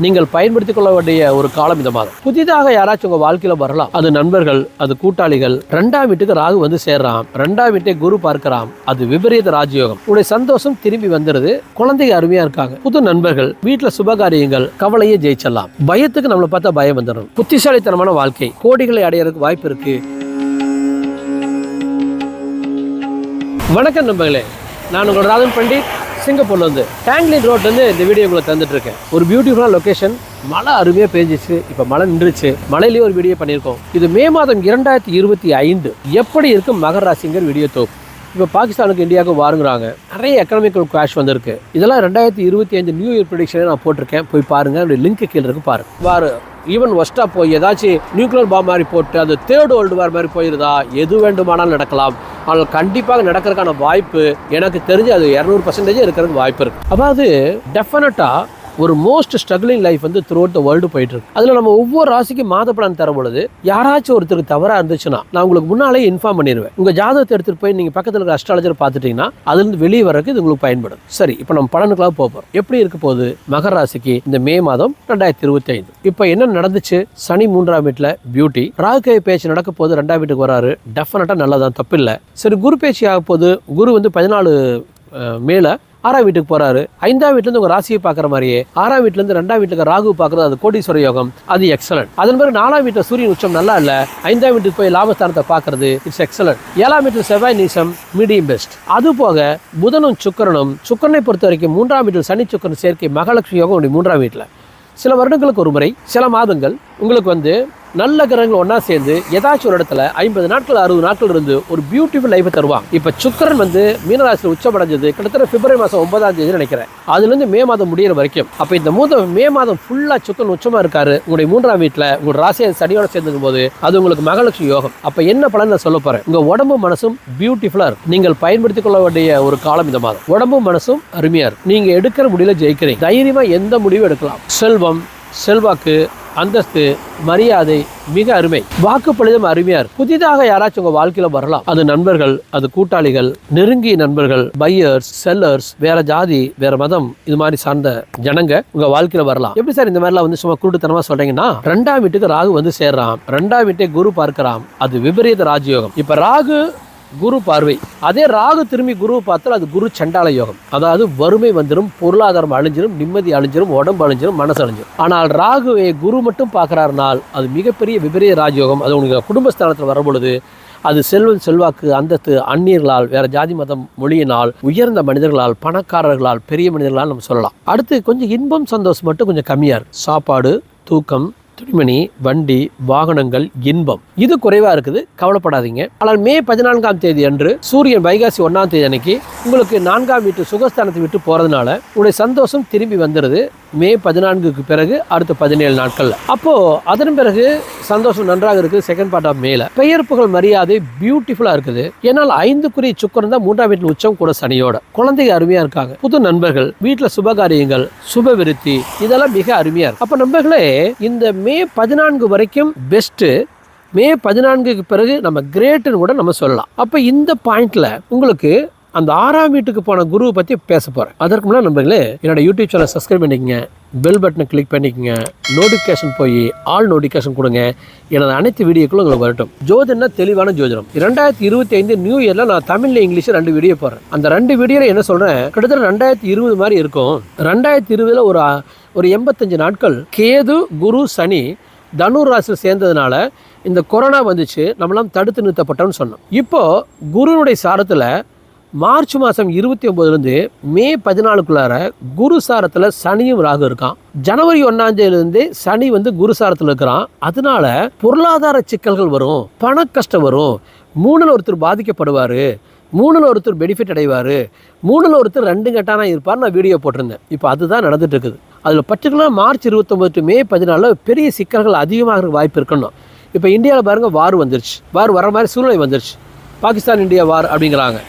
நீங்கள் பயன்படுத்திக் கொள்ள வேண்டிய ஒரு காலம் இந்த மாதம் புதிதாக யாராச்சும் உங்க வாழ்க்கையில வரலாம். அது நண்பர்கள் அது கூட்டாளிகள் ரெண்டாம் வீட்டுக்கு ராகு வந்து சேர்றான். ரெண்டாம் வீட்டை குரு பார்க்கிறான். அது விபரீத ராஜயோகம். உடைய சந்தோஷம் திரும்பி வந்துருது. குழந்தைங்க அருமையா இருக்காங்க. புது நண்பர்கள் வீட்டுல சுபகாரியங்கள் கவலையே ஜெயிச்சிடலாம். பயத்துக்கு நம்மளை பார்த்தா பயம் வந்துடும். புத்திசாலித்தனமான வாழ்க்கை. கோடிகளை அடையறதுக்கு வாய்ப்பு இருக்கு. வணக்கம் நண்பர்களே. நான் உங்கள் ராதன் பண்டிட் சிங்கப்பூர்லேருந்து டேங்லின் ரோட்லேருந்து இந்த வீடியோ உங்களை தந்துட்டுருக்கேன். ஒரு பியூட்டிஃபுல்லான லொக்கேஷன் மழை அருமையாக பேஞ்சிச்சு. இப்போ மழை நின்றுச்சு. மழையிலேயே ஒரு வீடியோ பண்ணியிருக்கோம். இது மே மாதம் இரண்டாயிரத்தி இருபத்தி ஐந்து. எப்படி இருக்கும் மகர ராசிங்கர் வீடியோ தோப்பு இப்போ பாகிஸ்தானுக்கு இந்தியாவுக்கு வாருங்கிறாங்க. நிறைய எக்கனாமிக்கல் கிராஷ் வந்திருக்கு. இதெல்லாம் ரெண்டாயிரத்தி இருபத்தி அஞ்சு நியூ இயர் ப்ரொடிக்ஷனே நான் போட்டிருக்கேன். போய் பாருங்கள் அப்படி லிங்க் கீழே இருக்கு பாருங்க. வாரு ஈவன் ஒஸ்ட்டாக போய் ஏதாச்சும் நியூக்ளியர் பாம் மாதிரி போட்டு அது தேர்ட் வேர்ல்டு வார் மாதிரி போயிருதா எது வேண்டுமானாலும் நடக்கலாம். ஆனால் கண்டிப்பாக நடக்கிறதுக்கான வாய்ப்பு எனக்கு தெரிஞ்சு அது இரநூறு பர்சன்டேஜ் இருக்கிறதுக்கு வாய்ப்பு இருக்குது அதாவது டெஃபினட்டாக ஒரு மோஸ்ட் ஸ்ட்ரகிளிங் லைஃப் வந்து த்ரூ அவுட் த வேர்ல்டு போயிட்டு இருக்கு அதில் நம்ம ஒவ்வொரு ராசிக்கும் மாத பலன் தர பொழுது யாராச்சும் ஒருத்தருக்கு தவறாக இருந்துச்சுன்னா நான் உங்களுக்கு முன்னாலே இன்ஃபார்ம் பண்ணிடுவேன் உங்கள் ஜாதகத்தை எடுத்துகிட்டு போய் நீங்கள் பக்கத்தில் இருக்கிற அஸ்ட்ராலஜர் பார்த்துட்டீங்கன்னா அதுலேருந்து வெளியே வரக்கு இது உங்களுக்கு பயன்படும். சரி இப்போ நம்ம பலனுக்கெல்லாம் போகிறோம் எப்படி இருக்க போகுது? மகர ராசிக்கு இந்த மே மாதம் ரெண்டாயிரத்தி இருபத்தி ஐந்து இப்போ என்ன நடந்துச்சு? சனி மூன்றாம் வீட்டில் பியூட்டி ராகுகை பேச்சு நடக்க போது ரெண்டாம் வீட்டுக்கு வராரு. டெஃபினட்டாக நல்லதான் தப்பில்லை. சரி குரு பேச்சு ஆக போது குரு வந்து பதினாலு மேலே ஆறாம் வீட்டுக்கு போறாரு. ஐந்தாம் வீட்டிலேருந்து இருந்து உங்க ராசியை பார்க்குற மாதிரியே ஆறாம் வீட்டுல இருந்து ரெண்டாம் வீட்டுக்கு ராகு பார்க்குறது அது கோடீஸ்வர யோகம். அது எக்ஸலன்ட் அதன் பிறகு நாலாம் வீட்டுல சூரியன் உச்சம் நல்லா இல்ல ஐந்தாம் வீட்டுக்கு போய் லாபஸ்தானத்தை பார்க்கறது இட்ஸ் எக்ஸலன்ட் ஏழாம் வீட்டில் செவ்வாய் நீசம் மீடியம் பெஸ்ட் அது போக புதனும் சுக்கரனும் சுக்கரனை பொறுத்த வரைக்கும் மூன்றாம் வீட்டில் சனி சுக்கரன் சேர்க்கை மகாலட்சுமி யோகம் உடைய மூன்றாம் வீட்டில். சில வருடங்களுக்கு ஒரு முறை சில மாதங்கள் உங்களுக்கு வந்து நல்ல கிரகங்கள் ஒன்றா சேர்ந்து ஏதாச்சும் ஒரு இடத்துல ஐம்பது நாட்கள் அறுபது நாட்கள் இருந்து ஒரு பியூட்டிஃபுல் லைஃபை தருவாங்க. இப்போ சுக்கரன் வந்து மீனராசியில் உச்சமடைஞ்சது கிட்டத்தட்ட பிப்ரவரி மாதம் ஒன்பதாம் தேதி நினைக்கிறேன். அதுலேருந்து மே மாதம் முடியிற வரைக்கும். அப்போ இந்த மூத மே மாதம் ஃபுல்லாக சுக்கரன் உச்சமாக இருக்காரு. உங்களுடைய மூன்றாம் வீட்டில் உங்களோட ராசியை சனியோட சேர்ந்துக்கும் போது அது உங்களுக்கு மகாலட்சுமி யோகம். அப்போ என்ன பலன் நான் சொல்ல போகிறேன் உங்கள் உடம்பு மனசும் பியூட்டிஃபுல்லாக இருக்கும். நீங்கள் பயன்படுத்திக் கொள்ள வேண்டிய ஒரு காலம் இந்த மாதம். உடம்பும் மனசும் அருமையாக இருக்கும். நீங்கள் எடுக்கிற முடியல ஜெயிக்கிறீங்க. தைரியமாக எந்த முடிவும் எடுக்கலாம்? செல்வம் செல்வாக்கு அந்தஸ்து மரியாதை மிக அருமை. வாக்குப்பளிதம் அருமையா இருக்கு புதிதாக யாராச்சும் உங்க வாழ்க்கையில வரலாம். அது நண்பர்கள் அது கூட்டாளிகள் நெருங்கிய நண்பர்கள் பையர்ஸ் செல்லர்ஸ் வேற ஜாதி வேற மதம் இது மாதிரி சார்ந்த ஜனங்க உங்க வாழ்க்கையில வரலாம். எப்படி சார் இந்த மாதிரிலாம் வந்து சும்மா குருட்டுத்தனமா சொல்றீங்கன்னா ரெண்டாம் வீட்டுக்கு ராகு வந்து சேர்றான். ரெண்டாம் வீட்டை குரு பார்க்கிறான். அது விபரீத ராஜயோகம். இப்ப ராகு குரு பார்வை. அதே ராகு திரும்பி குருவை பார்த்தால் அது குரு சண்டால யோகம். அதாவது வறுமை வந்துடும் பொருளாதாரம் அழிஞ்சிடும் நிம்மதி அழிஞ்சிடும் உடம்பு அழிஞ்சிடும் மனசு அழிஞ்சிடும் ஆனால் ராகுவை குரு மட்டும் பார்க்கறாருனால் அது மிகப்பெரிய விபரீத ராஜயோகம். அது உங்களுக்கு குடும்பஸ்தானத்தில் வரும்பொழுது அது செல்வம் செல்வாக்கு அந்தஸ்து அந்நியர்களால் வேற ஜாதி மதம் மொழியினால் உயர்ந்த மனிதர்களால் பணக்காரர்களால் பெரிய மனிதர்களால் நம்ம சொல்லலாம். அடுத்து கொஞ்சம் இன்பம் சந்தோஷம் மட்டும் கொஞ்சம் கம்மியாக இருக்குது சாப்பாடு தூக்கம் துணிமணி வண்டி வாகனங்கள் இன்பம். இது குறைவா இருக்குது. கவலைப்படாதீங்க. ஆனால் மே பதினான்காம் தேதி அன்று சூரியன் வைகாசி ஒன்றாம் தேதி அன்னைக்கு உங்களுக்கு நான்காம் வீட்டு சுகஸ்தானத்தை விட்டு போறதுனால உங்களுடைய சந்தோஷம் திரும்பி வந்துடுது மே பதினான்குக்கு பிறகு அடுத்த பதினேழு நாட்களில். அப்போ அதன் பிறகு சந்தோஷம் நன்றாக இருக்குது. செகண்ட் பார்ட் ஆஃப் மேல பெயர்ப்புகள் மரியாதை பியூட்டிஃபுல்லா இருக்குது. ஏன்னால் ஐந்துக்குரிய சுக்கரம் தான் மூன்றாம் வீட்டில் உச்சம் கூட சனியோட. குழந்தைங்க அருமையா இருக்காங்க. புது நண்பர்கள் வீட்டில் சுபகாரியங்கள் சுப விருத்தி இதெல்லாம் மிக அருமையா இருக்கு. அப்ப நண்பர்களே இந்த மே மே பதினான்கு வரைக்கும் பெஸ்ட்டு மே பதினான்குக்கு பிறகு நம்ம கிரேட்டுன்னு கூட நம்ம சொல்லலாம். அப்போ இந்த பாயிண்டில் உங்களுக்கு அந்த ஆறாம் வீட்டுக்கு போன குருவை பற்றி பேச போகிறேன் அதற்கு முன்னாடி நண்பர்களே என்னோட யூடியூப் சேனல் சப்ஸ்கிரைப் பண்ணிக்கங்க பெல் பட்டனை கிளிக் பண்ணிக்கங்க நோட்டிஃபிகேஷன் போய் ஆல் நோட்டிஃபிகேஷன் கொடுங்க. எனது அனைத்து வீடியோக்களும் உங்களுக்கு வரட்டும். ஜோதிடம்னா தெளிவான ஜோதிடம். ரெண்டாயிரத்தி இருபத்தி ஐந்து நியூ இயரில் நான் தமிழ்ல இங்கிலீஷில் ரெண்டு வீடியோ போடுறேன். அந்த ரெண்டு வீடியோவில் என்ன சொல்கிறேன் கிட்டத்தட்ட ரெண்டாயிரத்தி இருபது மாதிரி இருக்கும். ரெண்டாயிரத்தி இருபதில் ஒரு ஒரு எண்பத்தஞ்சு நாட்கள் கேது குரு சனி தனுர் ராசியில் சேர்ந்ததுனால இந்த கொரோனா வந்துச்சு. நம்மளாம் தடுத்து நிறுத்தப்பட்டோம்னு சொன்னோம். இப்போது குருனுடைய சாரத்தில் மார்ச் மாதம் இருபத்தி ஒம்போதுலேருந்து மே பதினாலுக்குள்ளார குரு சாரத்தில் சனியும் ராகு இருக்கான். ஜனவரி ஒன்னாம் தேதியிலேருந்து சனி வந்து குரு சாரத்தில் இருக்கிறான். அதனால பொருளாதார சிக்கல்கள் வரும் பண கஷ்டம் வரும். மூணில் ஒருத்தர் பாதிக்கப்படுவார் மூணில் ஒருத்தர் பெனிஃபிட் அடைவார் மூணில் ஒருத்தர் ரெண்டு கட்டானா இருப்பார் நான் வீடியோ போட்டிருந்தேன். இப்போ அதுதான் நடந்துட்டு இருக்குது அதில் பர்டிகுலராக மார்ச் இருபத்தொம்பது டு மே பதினாலில் பெரிய சிக்கல்கள் அதிகமாக வாய்ப்பு இருக்கணும் இப்போ இந்தியாவில் பாருங்கள் வார் வந்துருச்சு. வார் வர மாதிரி சூழ்நிலை வந்துருச்சு. பாகிஸ்தான் இந்தியா வார் அப்படிங்கிறாங்க.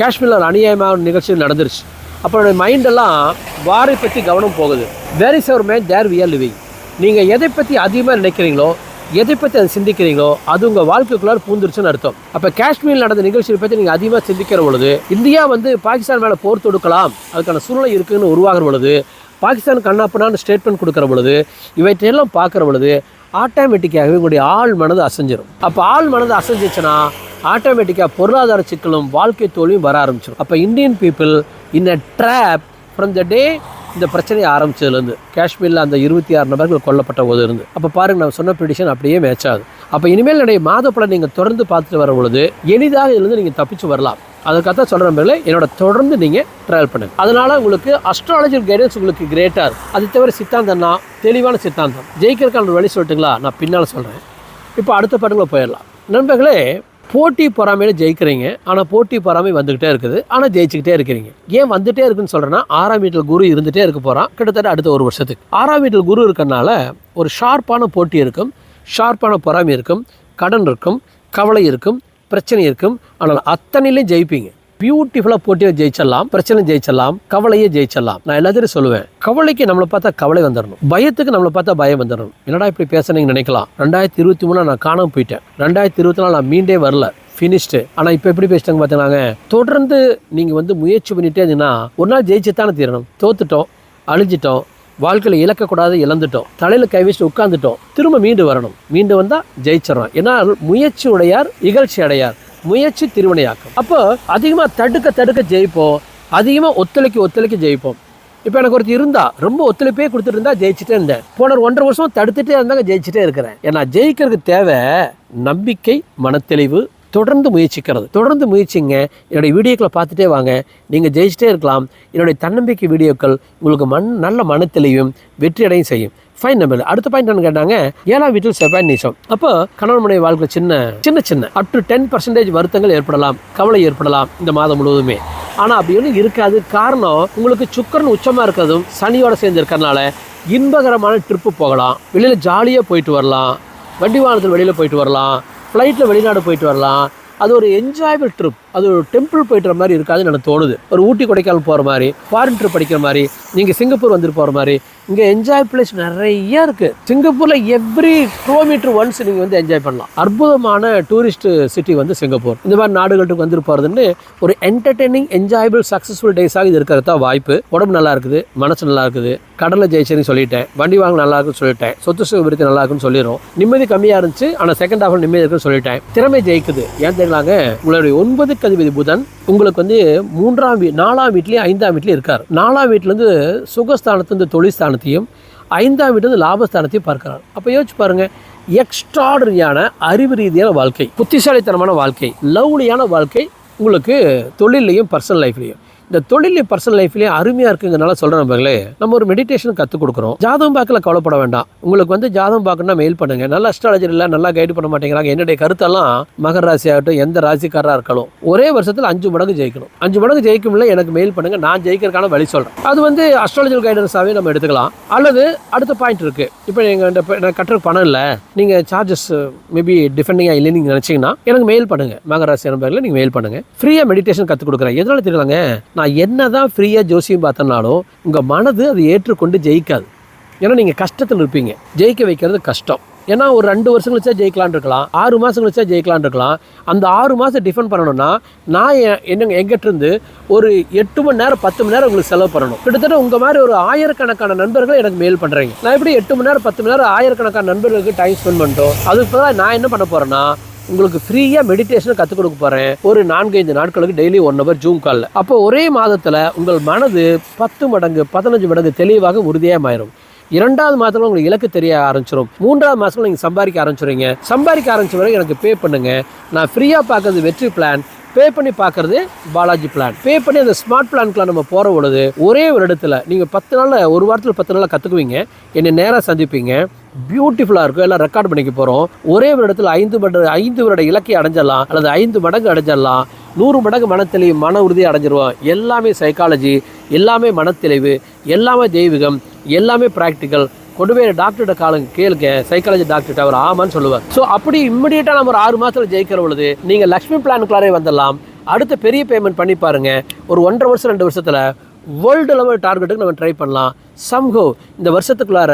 காஷ்மீரில் ஒரு அநியாயமான நிகழ்ச்சிகள் நடந்துருச்சு. அப்போ என்னோட மைண்டெல்லாம் வாரை பற்றி கவனம் போகுது. Where is our man there we are living நீங்கள் எதை பற்றி அதிகமாக நினைக்கிறீங்களோ எதை பற்றி அதை சிந்திக்கிறீங்களோ அது உங்கள் வாழ்க்கைக்குள்ளார பூந்துருச்சுன்னு அர்த்தம். அப்போ காஷ்மீரில் நடந்த நிகழ்ச்சியை பற்றி நீங்கள் அதிகமாக சிந்திக்கிற பொழுது இந்தியா வந்து பாகிஸ்தான் மேலே போர் தொடுக்கலாம் அதுக்கான சூழ்நிலை இருக்குதுன்னு உருவாகிற பொழுது பாகிஸ்தான் கண்ணாப்பண்ணான்னு ஸ்டேட்மெண்ட் கொடுக்குற பொழுது இவற்றையெல்லாம் பார்க்குற பொழுது ஆட்டோமேட்டிக்காகவே உங்களுடைய ஆள் மனது அசைஞ்சிரும். அப்போ ஆள் மனது அசைஞ்சிச்சுன்னா ஆட்டோமேட்டிக்காக பொருளாதார சிக்கலும் வாழ்க்கை தோல்வியும் வர ஆரம்பிச்சிடும் அப்போ Indian people in a drop from the day இந்த பிரச்சனையை ஆரம்பிச்சதுலேருந்து. காஷ்மீரில் அந்த இருபத்தி ஆறு நபர்கள் கொல்லப்பட்ட போது இருந்து அப்போ பாருங்கள் நான் சொன்ன ப்ரிடிஷன் அப்படியே மேட்ச் ஆகுது. அப்போ இனிமேல் என்னுடைய மாதப்படம் நீங்கள் தொடர்ந்து பார்த்துட்டு வர பொழுது எளிதாக இதுலேருந்து நீங்கள் தப்பிச்சு வரலாம். அதுக்காக சொல்கிற நம்பர்களை என்னோட தொடர்ந்து நீங்கள் ட்ரையல் பண்ணுங்க. அதனால் உங்களுக்கு அஸ்ட்ராலஜிக்கல் கைடன்ஸ் உங்களுக்கு கிரேட்டாக இருக்கும். அது தவிர சித்தாந்தம்னா தெளிவான சித்தாந்தம். ஜெயிக்கிறதுக்கான ஒரு வழி சொல்லட்டுங்களா? நான் பின்னால் சொல்கிறேன் இப்போ அடுத்த படங்களை போயிடலாம். நண்பர்களே போட்டி பொறாமையில ஜெயிக்கிறீங்க. ஆனால் போட்டி பொறாமை வந்துக்கிட்டே இருக்குது. ஆனால் ஜெயிச்சுக்கிட்டே இருக்கிறீங்க. ஏன் வந்துட்டே இருக்குன்னு சொல்கிறேன்னா ஆறாம் வீட்டில் குரு இருந்துகிட்டே இருக்க போகிறான் கிட்டத்தட்ட அடுத்த ஒரு வருஷத்துக்கு. ஆறாம் வீட்டில் குரு இருக்கறனால ஒரு ஷார்ப்பான போட்டி இருக்கும். ஷார்ப்பான பொறாமை இருக்கும். கடன் இருக்கும். கவலை இருக்கும். பிரச்சனை இருக்கும். ஆனால் அத்தனையிலையும் ஜெயிப்பீங்க. பியூட்டிஃபுல்லாக போட்டியை ஜெயிச்சிடலாம் பிரச்சனை ஜெயிச்சிடலாம் கவலையே ஜெயிச்சிடலாம். நான் எல்லாத்தையும் சொல்லுவேன் கவலைக்கு நம்மளை பார்த்தா கவலை வந்துடணும் பயத்துக்கு நம்மளை பார்த்தா பயம் வந்துடணும் என்னடா இப்படி பேசுனீங்க நினைக்கலாம். ரெண்டாயிரத்தி இருபத்தி மூணு நான் காணாமல் போயிட்டேன். ரெண்டாயிரத்தி இருபத்தி நாலு நான் மீண்டே வரல ஃபினிஷ்டு ஆனால் இப்போ எப்படி பேசிட்டாங்க பார்த்தீங்கன்னாங்க தொடர்ந்து நீங்கள் வந்து முயற்சி பண்ணிட்டே இருந்தீங்கன்னா ஒரு நாள் ஜெயிச்சு தானே தீரணும். தோத்துட்டோம் அழிஞ்சிட்டோம் வாழ்க்கையில் இழக்கக்கூடாது இழந்துட்டோம். தலையில் கை வச்சுட்டு உட்காந்துட்டோம் திரும்ப மீண்டு வரணும். மீண்டு வந்தால் ஜெயிச்சிடறோம். ஏன்னா முயற்சி உடையார் இகழ்ச்சி அடையார். முயற்சி திருவினையாக்கும். அப்போ அதிகமாக தடுக்க தடுக்க ஜெயிப்போம். அதிகமாக ஒத்துழைக்க ஒத்துழைக்க ஜெயிப்போம். இப்போ எனக்கு ஒருத்தர் இருந்தா ரொம்ப ஒத்துழைப்பே கொடுத்துட்டு இருந்தா ஜெயிச்சுட்டே இருந்தேன். போன ஒரு ஒன்றரை வருஷம் தடுத்துட்டே இருந்தாங்க ஜெயிச்சுட்டே இருக்கிறேன். ஏன்னா ஜெயிக்கிறதுக்கு தேவை நம்பிக்கை மனத்தெளிவு தொடர்ந்து முயற்சிக்கிறது. தொடர்ந்து முயற்சிங்க. என்னுடைய வீடியோக்களை பார்த்துட்டே வாங்க. நீங்கள் ஜெயிச்சிட்டே இருக்கலாம். என்னுடைய தன்னம்பிக்கை வீடியோக்கள் உங்களுக்கு மண் நல்ல மனத்தெளிவும் வெற்றியடையும் செய்யும். ஃபைன் நம்பர் அடுத்த பாயிண்ட் என்ன கேட்டாங்க ஏழாம் வீட்டில் செவ்வாய் நீசம் அப்போ கணவன் மனைவி வாழ்க்கை சின்ன சின்ன சின்ன அப் டு டென் பர்சன்டேஜ் வருத்தங்கள் ஏற்படலாம் கவலை ஏற்படலாம் இந்த மாதம் முழுவதுமே. ஆனால் அப்படி ஒன்றும் இருக்காது. காரணம் உங்களுக்கு சுக்கரன் உச்சமாக இருக்கிறதும் சனியோட சேர்ந்து இருக்கிறதுனால இன்பகரமான ட்ரிப்பு போகலாம். வெளியில் ஜாலியாக போயிட்டு வரலாம். வண்டி வாகனத்தில் வெளியில் போயிட்டு வரலாம். ஃப்ளைட்டில் வெளிநாடு போயிட்டு வரலாம். அது ஒரு என்ஜாயபிள் ட்ரிப் அது ஒரு டெம்பிள் போயிட்டு மாதிரி இருக்காதுன்னு எனக்கு தோணுது. ஒரு ஊட்டி கொடைக்கானல் போகிற மாதிரி ஃபாரின் ட்ரிப் படிக்கிற மாதிரி நீங்கள் சிங்கப்பூர் வந்துட்டு போகிற மாதிரி இங்கே என்ஜாய் பிளேஸ் நிறைய இருக்குது சிங்கப்பூரில் எவ்ரி கிலோமீட்டர் ஒன்ஸ் நீங்கள் வந்து என்ஜாய் பண்ணலாம். அற்புதமான டூரிஸ்ட் சிட்டி வந்து சிங்கப்பூர். இந்த மாதிரி நாடுகளுக்கு வந்துட்டு போகிறதுன்னு ஒரு என்டர்டெய்னிங் என்ஜாயபிள் சக்ஸஸ்ஃபுல் டேஸாக இது இருக்கிறது தான் வாய்ப்பு. உடம்பு நல்லா இருக்குது மனசு நல்லா இருக்குது. கடலில் ஜெயிச்சேன்னு சொல்லிட்டேன். வண்டி வாங்க நல்லா இருக்குன்னு சொல்லிட்டேன். சொத்து சுகவிருத்தி நல்லா இருக்குன்னு சொல்லிடும் நிம்மதி கம்மியாக இருந்துச்சு ஆனால் செகண்ட் ஹாஃபில் நிம்மதி இருக்குன்னு சொல்லிட்டேன். திறமை ஜெயிக்குது. ஏன் தெரியலாங்க உங்களுடைய ஒன்பது கதிபதி புதன் உங்களுக்கு வந்து மூன்றாம் வீ நாலாம் வீட்லேயும் ஐந்தாம் வீட்லேயும் இருக்கார். நாலாம் வீட்டிலேருந்து சுகஸ்தானத்துலேருந்து தொழில் ஸ்தானத்தையும் ஐந்தாம் வீட்டிலேருந்து லாபஸ்தானத்தையும் பார்க்கிறார். அப்போ யோசிச்சு பாருங்க எக்ஸ்ட்ராடரியான அறிவு ரீதியான வாழ்க்கை புத்திசாலித்தனமான வாழ்க்கை லவ்லியான வாழ்க்கை உங்களுக்கு தொழிலையும் பர்சனல் லைஃப்லையும் இந்த தொழிலையும் பர்சனல் லைஃப்லேயும் அருமையாக இருக்குங்கிறனால சொல்கிறேன் நம்பங்களே நம்ம ஒரு மெடிடேஷன் கற்றுக் கொடுக்குறோம். ஜாதகம் பார்க்கல கவலைப்பட வேண்டாம். உங்களுக்கு வந்து ஜாதகம் பார்க்கணும்னா மெயில் பண்ணுங்க. நல்லா அஸ்ட்ராலஜர் இல்லை நல்லா கைடு பண்ண மாட்டேங்கிறாங்க. என்னுடைய கருத்தெல்லாம் மகர ராசி ஆகட்டும் எந்த ராசிக்காராக இருக்கணும் ஒரே வருஷத்தில் அஞ்சு மடங்கு ஜெயிக்கணும். அஞ்சு மடங்கு ஜெயிக்கும்ல எனக்கு மெயில் பண்ணுங்க. நான் ஜெயிக்கிறதுக்கான வழி சொல்கிறேன் அது வந்து அஸ்ட்ராலஜர் கைடன்ஸாகவே நம்ம எடுத்துக்கலாம். அல்லது அடுத்த பாயிண்ட் இருக்குது இப்போ எங்கள் நான் கட்டுறதுக்கு பணம் இல்லை. நீங்கள் சார்ஜஸ் மேபி டிஃபெண்டிங்காக இல்லைன்னு நீங்கள் நினச்சிங்கன்னா எனக்கு மெயில் பண்ணுங்கள் மகராசி நம்பரில் நீங்கள் மெயில் பண்ணுங்கள் ஃப்ரீயாக மெடிடேஷன் கற்றுக் கொடுக்குறேன். எதனால தெரியலாங்க? நான் என்ன தான் ஃப்ரீயாக ஜோசியம் பார்த்தனாலும் உங்கள் மனது அதை ஏற்றுக்கொண்டு ஜெயிக்காது. ஏன்னா நீங்கள் கஷ்டத்தில் இருப்பீங்க. ஜெயிக்க வைக்கிறது கஷ்டம். ஏன்னா ஒரு ரெண்டு வருஷம் கழிச்சா ஜெயிக்கலான் இருக்கலாம். ஆறு மாதம் கழிச்சா ஜெயிக்கலான் இருக்கலாம். அந்த ஆறு மாதம் டிஃபெண்ட் பண்ணணும்னா நான் என் என்னங்க எங்கிட்ட இருந்து ஒரு எட்டு மணி நேரம் பத்து மணி நேரம் உங்களுக்கு செலவு பண்ணணும். கிட்டத்தட்ட உங்கள் மாதிரி ஒரு ஆயிரக்கணக்கான நண்பர்கள் எனக்கு மெயில் பண்ணுறீங்க நான் எப்படி எட்டு மணி நேரம் பத்து மணி நேரம் ஆயிரக்கணக்கான நண்பர்களுக்கு டைம் ஸ்பெண்ட் பண்ணிட்டோம்? அதுக்கு பதிலாக நான் என்ன பண்ண போகிறேன்னா உங்களுக்கு ஃப்ரீயாக மெடிடேஷன் கற்றுக் கொடுக்க போகிறேன் ஒரு நான்கைந்து நாட்களுக்கு டெய்லி ஒன் ஹவர் ஜூம் காலில் அப்போ ஒரே மாதத்தில் உங்கள் மனது பத்து மடங்கு பதினஞ்சு மடங்கு தெளிவாக உறுதியாக மாறும் இரண்டாவது மாதத்துல உங்களுக்கு இலக்கு தெரிய ஆரம்பிச்சிடும் மூன்றாவது மாதத்துல நீங்கள் சம்பாதிக்க ஆரம்பிச்சிடுங்க சம்பாதிக்க ஆரம்பிச்ச வரைக்கும் எனக்கு பே பண்ணுங்க. நான் ஃப்ரீயாக பார்க்கறது வெற்றி பிளான் பே பண்ணி பார்க்கறது பாலாஜி பிளான் பே பண்ணி அந்த ஸ்மார்ட் பிளான்க்குலாம் நம்ம போகிற பொழுது ஒரே ஒரு இடத்துல நீங்கள் பத்து நாளில் ஒரு வாரத்தில் பத்து நாளில் கற்றுக்குவீங்க என்னை நேராக சந்திப்பீங்க. பியூட்டிஃபுல்லாக இருக்கும். எல்லாம் ரெக்கார்ட் பண்ணிக்க போகிறோம் ஒரே ஒரு இடத்துல ஐந்து மடங்கு ஐந்து வருட இலக்கை அடைஞ்சிடலாம். அல்லது ஐந்து மடங்கு அடைஞ்சிடலாம். நூறு மடங்கு மனத்தெளிவு மன உறுதி அடைஞ்சிருவோம். எல்லாமே சைக்காலஜி எல்லாமே மனத்தெளிவு எல்லாமே தெய்வீகம் எல்லாமே ப்ராக்டிக்கல் கொண்டு போய் டாக்டர்கிட்ட காலங்க கேளுங்க. சைக்காலஜி டாக்டர்கிட்ட அவர் ஆமான்னு சொல்லுவார். ஸோ அப்படி இம்மிடியட்டாக நம்ம ஒரு ஆறு மாதத்தில் ஜெயிக்கிற பொழுது நீங்கள் லக்ஷ்மி பிளானுக்குள்ளாரே வந்துடலாம். அடுத்த பெரிய பேமெண்ட் பண்ணி பாருங்க. ஒரு ஒன்றரை வருஷம் ரெண்டு வருஷத்தில் வேர்ல்டு லெவல் டார்கெட்டுக்கு நம்ம ட்ரை பண்ணலாம். சம்ஹோ இந்த வருஷத்துக்குள்ளார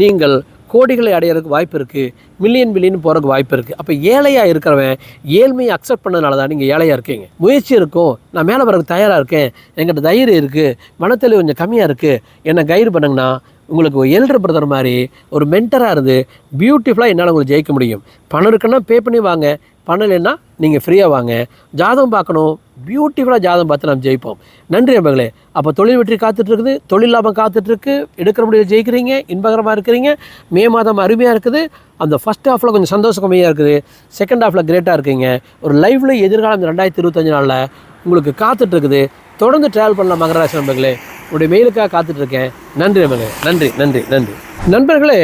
நீங்கள் கோடிகளை அடையிறதுக்கு வாய்ப்பு இருக்குது மில்லியன் மில்லியன் போகிறதுக்கு வாய்ப்பு இருக்குது அப்போ ஏழையாக இருக்கிறவன் ஏழ்மையை அக்செப்ட் பண்ணதுனால தான் நீங்கள் ஏழையாக இருக்கீங்க. முயற்சி இருக்கும். நான் மேலே வரதுக்கு தயாராக இருக்கேன். என்கிட்ட தைரியம் இருக்குது மனத்தெளிவு கொஞ்சம் கம்மியாக இருக்குது என்னை கைடு பண்ணுங்கன்னா உங்களுக்கு ஒரு எல்டர் பிரதர் மாதிரி ஒரு மென்டராக இருந்து பியூட்டிஃபுல்லாக என்னால் உங்களுக்கு ஜெயிக்க முடியும். பணம் இருக்குன்னா பே பண்ணி வாங்க. பண்ணலைன்னா நீங்கள் ஃப்ரீயாக வாங்க. ஜாதகம் பார்க்கணும். பியூட்டிஃபுல்லாக ஜாதகம் பார்த்து நம்ம ஜெயிப்போம். நன்றி நண்பர்களே. அப்போ தொழில் வெற்றி காத்துட்ருக்குது தொழில் லாபம் காத்துட்ருக்கு எடுக்கிற முடியல ஜெயிக்கிறீங்க. இன்பகரமாக இருக்கிறீங்க. மே மாதம் அருமையாக இருக்குது. அந்த ஃபஸ்ட் ஹாஃபில் கொஞ்சம் சந்தோஷம் கம்மியாக இருக்குது செகண்ட் ஹாஃபில் கிரேட்டாக இருக்கீங்க. ஒரு லைஃப்பில் எதிர்காலம் இந்த ரெண்டாயிரத்தி இருபத்தஞ்சு நாளில் உங்களுக்கு காத்துட்ருக்குது தொடர்ந்து ட்ராவல் பண்ணலாம் மகராசி நண்பர்களே. உங்களுடைய மெயிலுக்காக காத்துட்ருக்கேன் நன்றி நண்பர்களே. நன்றி நன்றி நன்றி. நண்பர்களே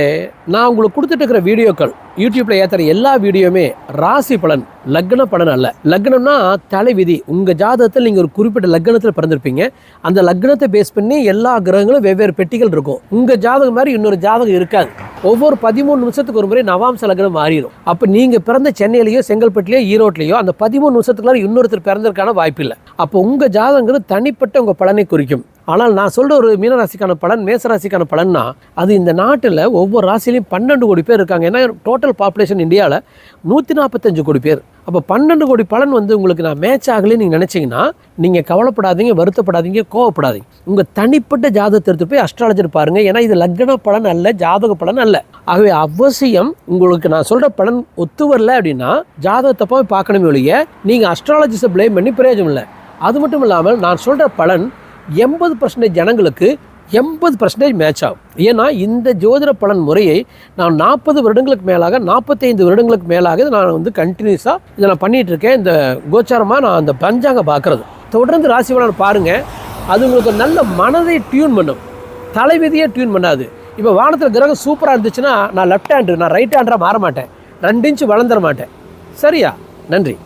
நான் உங்களுக்கு கொடுத்துட்டு இருக்கிற வீடியோக்கள் யூடியூப்பில் ஏற்றுற எல்லா வீடியோவுமே ராசி பலன் லக்ன பலன் அல்ல. லக்னம்னா தலைவிதி உங்கள் ஜாதகத்தில் நீங்கள் ஒரு குறிப்பிட்ட லக்னத்தில் பிறந்திருப்பீங்க. அந்த லக்னத்தை பேஸ் பண்ணி எல்லா கிரகங்களும் வெவ்வேறு பெட்டிகள் இருக்கும். உங்கள் ஜாதகம் மாதிரி இன்னொரு ஜாதகம் இருக்காது. ஒவ்வொரு பதிமூணு நிமிஷத்துக்கு ஒரு முறை நவாம்ச லக்னம் மாறிடும். அப்போ நீங்கள் பிறந்த சென்னையிலயோ செங்கல்பட்டுலையோ ஈரோட்லையோ அந்த பதிமூணு நிமிஷத்துக்குள்ள இன்னொருத்தர் பிறந்திருக்கான வாய்ப்பு இல்லை அப்போ உங்கள் ஜாதகங்கிறது தனிப்பட்ட உங்கள் பலனை குறிக்கும். ஆனால் நான் சொல்கிற ஒரு மீனராசிக்கான பலன் மேசராசிக்கான பலன்னா அது இந்த நாட்டில் ஒவ்வொரு ராசிலையும் பன்னெண்டு கோடி பேர் இருக்காங்க. ஏன்னா டோட்டல் பாப்புலேஷன் இந்தியாவில் நூற்றி நாற்பத்தஞ்சு கோடி பேர். அப்போ பன்னெண்டு கோடி பலன் வந்து உங்களுக்கு நான் மேட்ச் ஆகலைன்னு நீங்கள் நினச்சிங்கன்னா நீங்கள் கவலைப்படாதீங்க வருத்தப்படாதீங்க கோவப்படாதீங்க. உங்கள் தனிப்பட்ட ஜாதகத்தை எடுத்து போய் அஸ்ட்ராலஜர் பாருங்கள் ஏன்னா இது லக்ன பலன் அல்ல ஜாதக பலன் அல்ல. ஆகவே அவசியம் உங்களுக்கு நான் சொல்கிற பலன் ஒத்து வரல அப்படின்னா ஜாதகத்தை போய் பார்க்கணுமே ஒழிய நீங்கள் அஸ்ட்ராலஜிஸை ப்ளேம் பண்ணி பிரயோஜனம் இல்லை. அது மட்டும் இல்லாமல் நான் சொல்கிற பலன் எண்பது பர்சன்டேஜ் ஜனங்களுக்கு எண்பது பர்சன்டேஜ் மேட்ச் ஆகும். ஏன்னா இந்த ஜோதிட பலன் முறையை நான் நாற்பது வருடங்களுக்கு மேலாக நாற்பத்தைந்து வருடங்களுக்கு மேலாக நான் வந்து கண்டினியூஸாக இதை நான் பண்ணிகிட்டு இருக்கேன். இந்த கோச்சாரமாக நான் அந்த பஞ்சாங்க பார்க்குறது. தொடர்ந்து ராசி பலன் பாருங்கள் அது உங்களுக்கு நல்ல மனதை டியூன் பண்ணும். தலைவிதியை டியூன் பண்ணாது. இப்போ வானத்தில் கிரகம் சூப்பராக இருந்துச்சுன்னா நான் லெஃப்ட் ஹேண்டு நான் ரைட் ஹேண்டராக மாற மாட்டேன். ரெண்டு இன்ச்சு வளர்ந்துட மாட்டேன். சரியா? நன்றி.